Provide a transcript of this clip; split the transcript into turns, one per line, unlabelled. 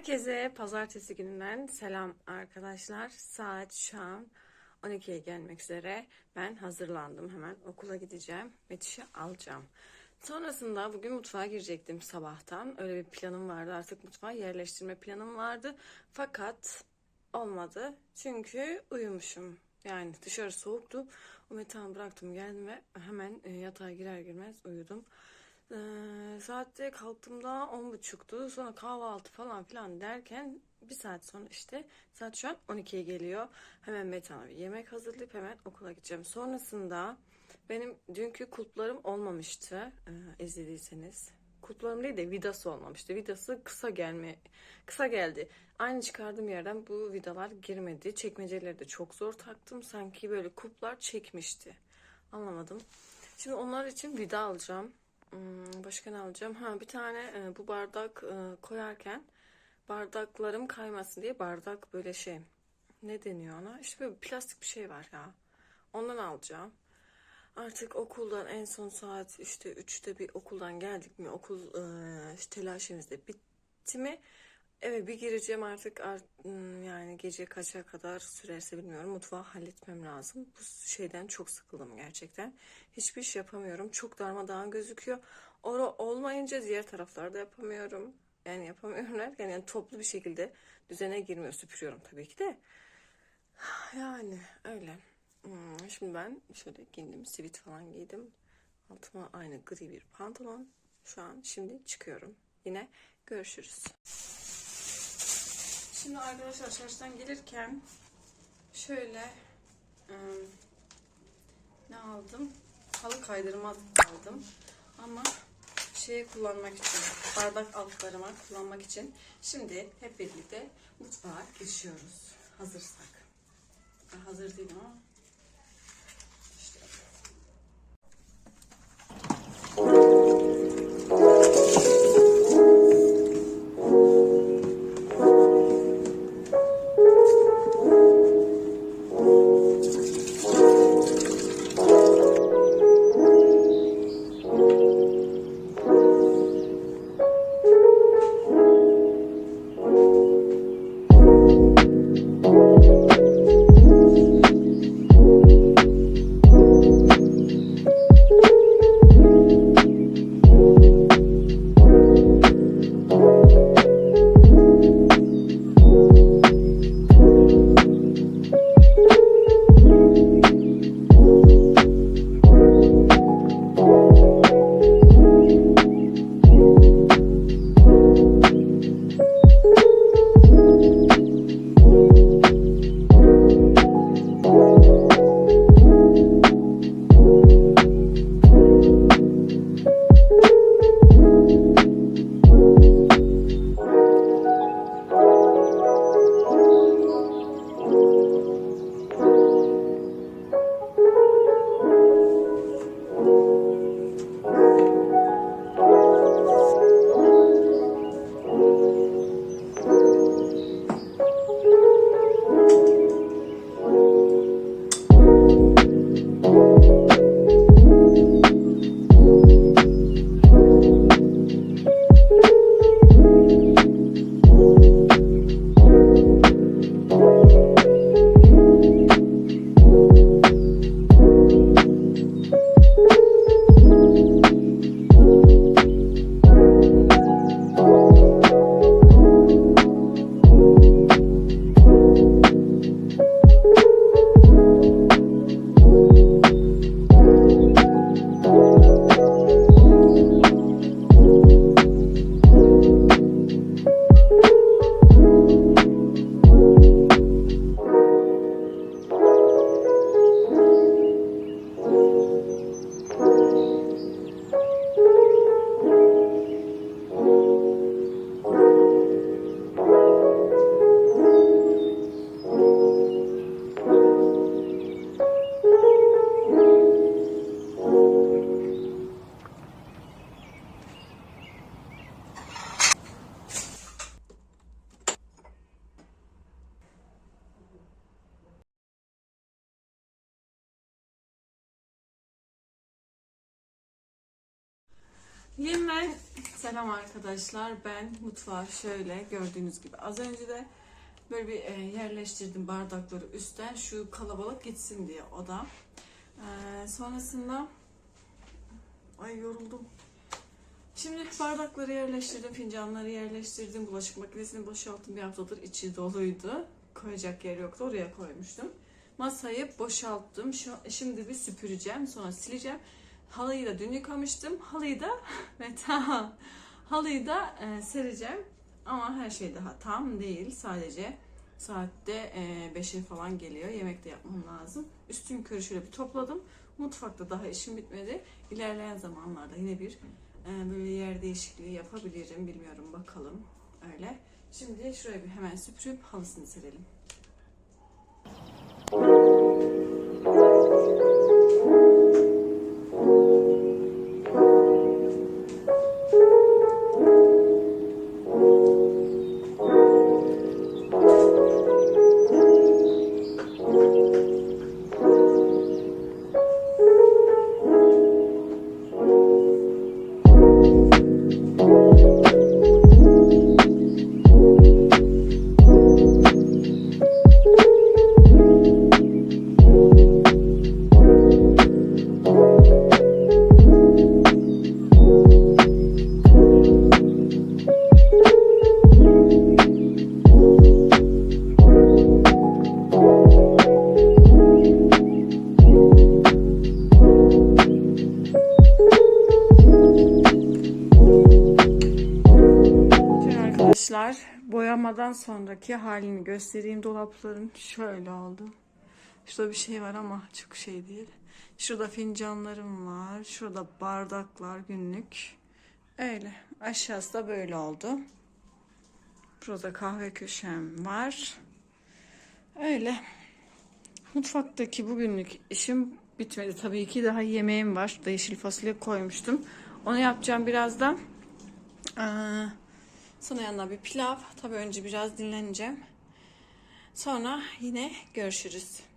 Herkese pazartesi gününden selam arkadaşlar. Saat şu an 12'ye gelmek üzere. Ben hazırlandım hemen okula gideceğim. Betiş'i alacağım. Sonrasında bugün mutfağa girecektim sabahtan. Öyle bir planım vardı. Artık mutfağa yerleştirme planım vardı. Fakat olmadı. Çünkü uyumuşum. Yani dışarı soğuktu. O metanı bıraktım geldim ve hemen e, yatağa girer girmez uyudum. Ee, saatte kalktığımda on buçuktu. Sonra kahvaltı falan filan derken bir saat sonra işte saat şu an 12'ye geliyor. Hemen Metan'a bir yemek hazırlayıp hemen okula gideceğim. Sonrasında benim dünkü kulplarım olmamıştı. Ee, izlediyseniz. Kulplarım değil de vidası olmamıştı. Vidası kısa gelme kısa geldi. Aynı çıkardığım yerden bu vidalar girmedi. Çekmeceleri de çok zor taktım. Sanki böyle kulplar çekmişti. Anlamadım. Şimdi onlar için vida alacağım. Hmm, başka ne alacağım? Ha bir tane e, bu bardak e, koyarken bardaklarım kaymasın diye bardak böyle şey ne deniyor ona? İşte böyle plastik bir şey var ya. Ondan alacağım. Artık okuldan en son saat işte 3'te bir okuldan geldik mi? Okul e, işte telaşımız da bitti mi? Eve bir gireceğim artık art- hmm, yani gece kaça kadar sürerse bilmiyorum. Mutfağı halletmem lazım. Bu şeyden çok sıkıldım gerçekten. Hiçbir iş yapamıyorum. Çok darmadağın gözüküyor. Ora olmayınca diğer taraflarda yapamıyorum. Yani yapamıyorum derken yani toplu bir şekilde düzene girmiyor. Süpürüyorum tabii ki de. Yani öyle. Hmm, şimdi ben şöyle giyindim. Sivit falan giydim. Altıma aynı gri bir pantolon. Şu an şimdi çıkıyorum. Yine görüşürüz. Şimdi arkadaşlar çarşıdan gelirken şöyle ım, ne aldım? Halı kaydırma aldım. Ama şeye kullanmak için, bardak altlarıma kullanmak için. Şimdi hep birlikte mutfağa geçiyoruz. Hazırsak. Hazır değilim ama. Yeniden selam arkadaşlar. Ben mutfağı şöyle gördüğünüz gibi az önce de böyle bir e, yerleştirdim bardakları üstten şu kalabalık gitsin diye oda. E, sonrasında ay yoruldum. Şimdi bardakları yerleştirdim, fincanları yerleştirdim, bulaşık makinesini boşalttım. Bir haftadır içi doluydu. Koyacak yer yoktu, oraya koymuştum. Masayı boşalttım. Şu, şimdi bir süpüreceğim, sonra sileceğim. Halıyı da dün yıkamıştım. Halıyı da ve. Halıyı da e, sereceğim. Ama her şey daha tam değil. Sadece saatte 5'e falan geliyor. Yemek de yapmam lazım. Üstün körü şöyle bir topladım. Mutfakta daha işim bitmedi. İlerleyen zamanlarda yine bir e, böyle yer değişikliği yapabilirim. Bilmiyorum bakalım. Öyle. Şimdi şuraya bir hemen süpürüp halısını serelim. Boyamadan sonraki halini göstereyim. Dolapların şöyle oldu. Şurada bir şey var ama çok şey değil. Şurada fincanlarım var. Şurada bardaklar günlük. Öyle. Aşağısı da böyle oldu. Burada kahve köşem var. Öyle. Mutfaktaki bugünlük işim bitmedi. Tabii ki daha yemeğim var. Şurada yeşil fasulye koymuştum. Onu yapacağım birazdan. Aa, sonra yanına bir pilav. Tabii önce biraz dinleneceğim. Sonra yine görüşürüz.